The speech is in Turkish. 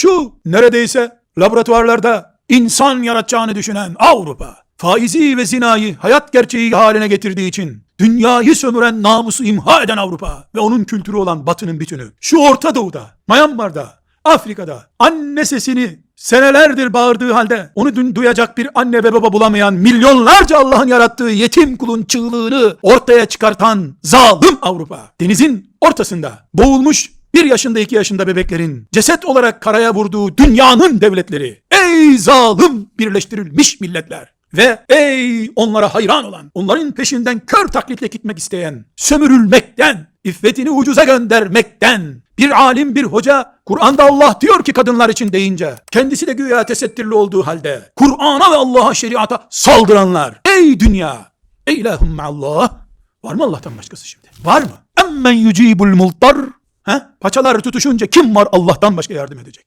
Şu neredeyse laboratuvarlarda insan yaratacağını düşünen Avrupa, faizi ve zinayı hayat gerçeği haline getirdiği için dünyayı sömüren namusu imha eden Avrupa ve onun kültürü olan batının bütünü, şu Orta Doğu'da, Myanmar'da, Afrika'da anne sesini senelerdir bağırdığı halde onu dün duyacak bir anne ve baba bulamayan milyonlarca Allah'ın yarattığı yetim kulun çığlığını ortaya çıkartan zalim Avrupa. Denizin ortasında boğulmuş bir yaşında iki yaşında bebeklerin ceset olarak karaya vurduğu dünyanın devletleri. Ey zalim birleştirilmiş milletler. Ve ey onlara hayran olan, onların peşinden kör taklitle gitmek isteyen, sömürülmekten, iffetini ucuza göndermekten, bir alim bir hoca Kur'an'da Allah diyor ki kadınlar için deyince kendisi de güya tesettürlü olduğu halde Kur'an'a ve Allah'a şeriata saldıranlar. Ey dünya! Ey ilahum Allah! Var mı Allah'tan başkası şimdi? Var mı? Emmen yucibul multar Ha? Paçalar tutuşunca kim var Allah'tan başka yardım edecek?